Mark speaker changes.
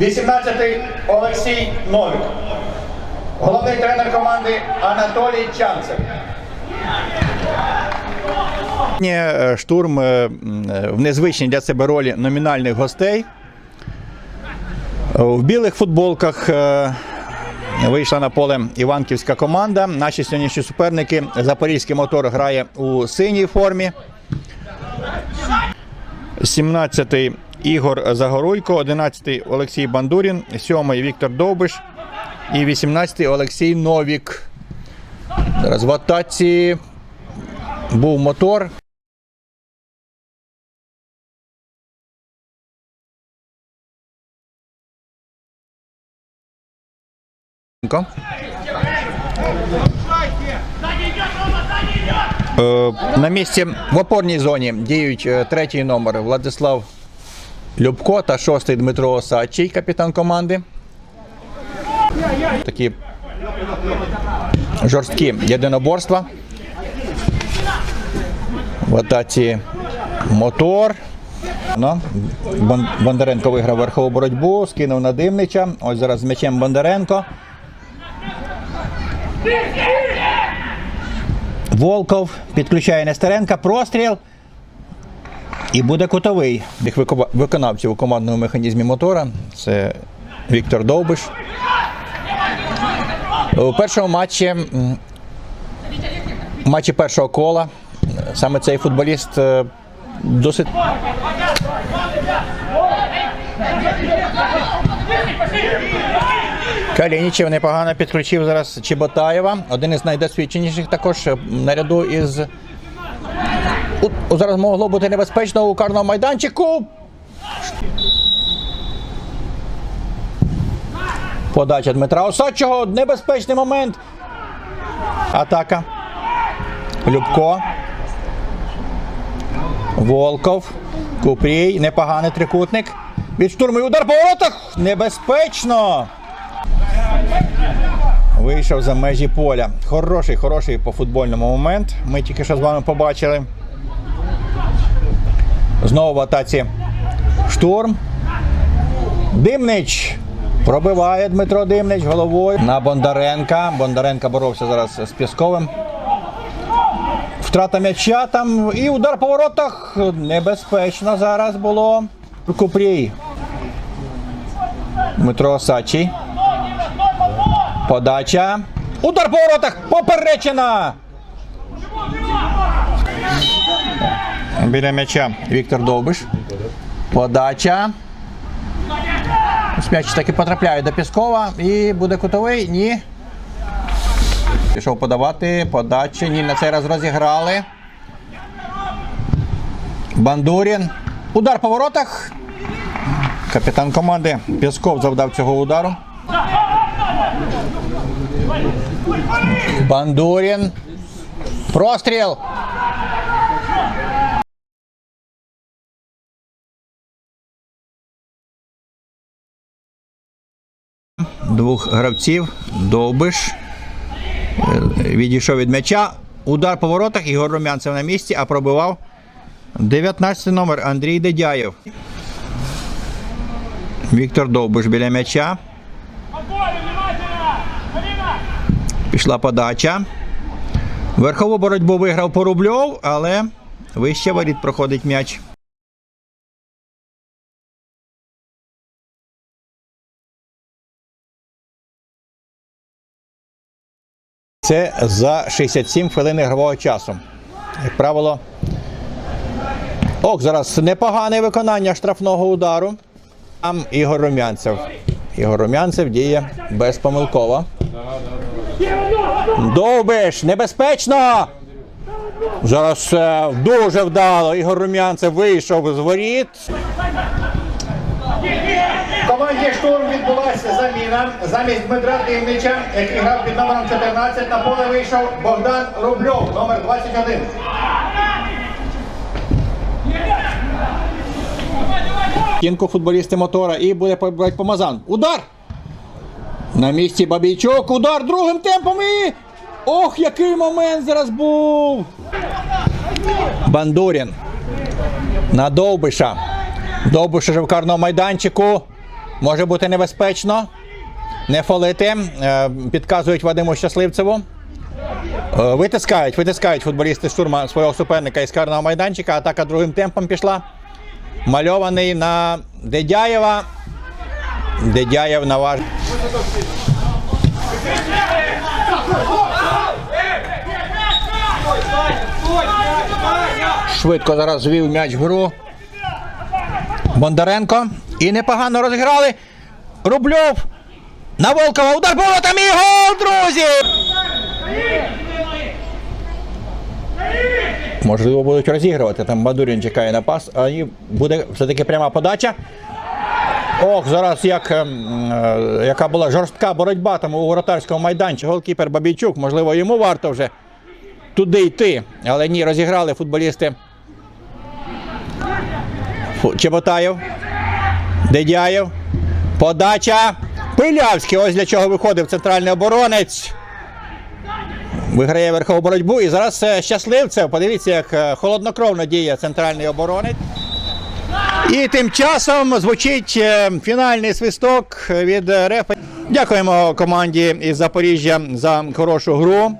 Speaker 1: 18-й Олексій Новік. Головний тренер команди Анатолій Чанцев.
Speaker 2: Е, Штурм е, е, в незвичній для себе ролі номінальних гостей. В білих футболках вийшла на поле Іванківська команда. Наші сьогоднішні суперники Запорізький мотор грає у синій формі. 17-й Ігор Загоруйко, 11-й Олексій Бандурін, 7-й Віктор Довбиш і 18-й Олексій Новік. Зараз в атаці був мотор. Е, На місці в опорній зоні діють е, третій номер Владислав Любко та шостий Дмитро Осадчий, капітан команди. Такі жорсткі єдиноборства. В атаці мотор. Ну, Бондаренко виграв верхову боротьбу, скинув на Димнича. Ось зараз з м'ячем Бондаренко. Волков підключає Нестеренка. Простріл. І буде кутовий. Їх виконавців у командному механізмі мотора. Це Віктор Довбиш. У першому матчі матчі першого кола саме цей футболіст е, досить. Калінічев непогано підключив зараз Чеботаєва. Один із найдосвідченіших також е, наряду із. У- Зараз могло бути небезпечно у карному майданчику. Подача Дмитра Осадчого. Небезпечний момент. Атака. Любко. Волков. Купрій. Непоганий трикутник. Від штурму і удар по воротах. Небезпечно. Вийшов за межі поля. Хороший, хороший по футбольному момент. Ми тільки що з вами побачили. Знову в атаці штурм. Димнич. Пробиває Дмитро Димнич головою на Бондаренка. Бондаренка боровся зараз з Пісковим. Втрата м'яча там і удар по воротах. Небезпечно зараз було. Купрій. Дмитро Осадчий. Подача. Удар по воротах. Поперечина. Біля м'яча Віктор Довбиш. Подача. М'яч таки потрапляє до Піскова і буде кутовий. Ні. Пішов подавати. Подача. Ні, на цей раз розіграли. Бандурін. Удар по воротах. Капітан команди Пісков завдав цього удару. Бандурін. Простріл. Двох гравців. Довбиш. Е, Відійшов від м'яча. Удар по воротах. Ігор Румянцев на місці, а пробивав 19 номер Андрій Дедяєв. Віктор Довбиш біля м'яча. Пішла подача. Верхову боротьбу виграв Порубльов, але вище воріт проходить м'яч. Це за 67 хвилин ігрового часу. Як правило. Ок, зараз непогане виконання штрафного удару. Там Ігор Румянцев. Ігор Румянцев діє безпомилково. Довбиш, небезпечно! Зараз е, дуже вдало. Ігор Румянцев вийшов з воріт.
Speaker 1: В відбулася заміна. Замість Дмитра Димнича, який грав під номером 14, на поле вийшов Богдан Рубльов, номер 21.
Speaker 2: Кінку футболісти мотора і буде побивати помазан. Удар! На місці Бабійчук. Удар другим темпом і. Ох, який момент зараз був! Бандурін. На Довбиша. Довбиш уже в карному майданчику. Може бути небезпечно. Не фолити. Е, Підказують Вадиму Щасливцеву. Е, Витискають, витискають футболісти штурма свого суперника із карного майданчика. Атака другим темпом пішла. Мальований на Дедяєва. Дедяєв наважив. Швидко зараз звів м'яч в гру. Бондаренко. І непогано розіграли. Рубльов. На Волкова. Удар поворотом і гол, друзі! Можливо, будуть розігрувати. Там Бадурін чекає на пас, а і буде все-таки пряма подача. Ох, зараз як, ем, е, яка була жорстка боротьба там у воротарському майданчику. Голкіпер Бабійчук, можливо, йому варто вже туди йти. Але ні, розіграли футболісти. Фу- Чеботаєв. Дедяєв. Подача. Пилявський. Ось для чого виходив центральний оборонець. Виграє верхову боротьбу. І зараз е, щасливцев. Подивіться, як е, холоднокровно діє центральний оборонець. І тим часом звучить е, фінальний свисток від рефері. Дякуємо команді із Запоріжжя за хорошу гру.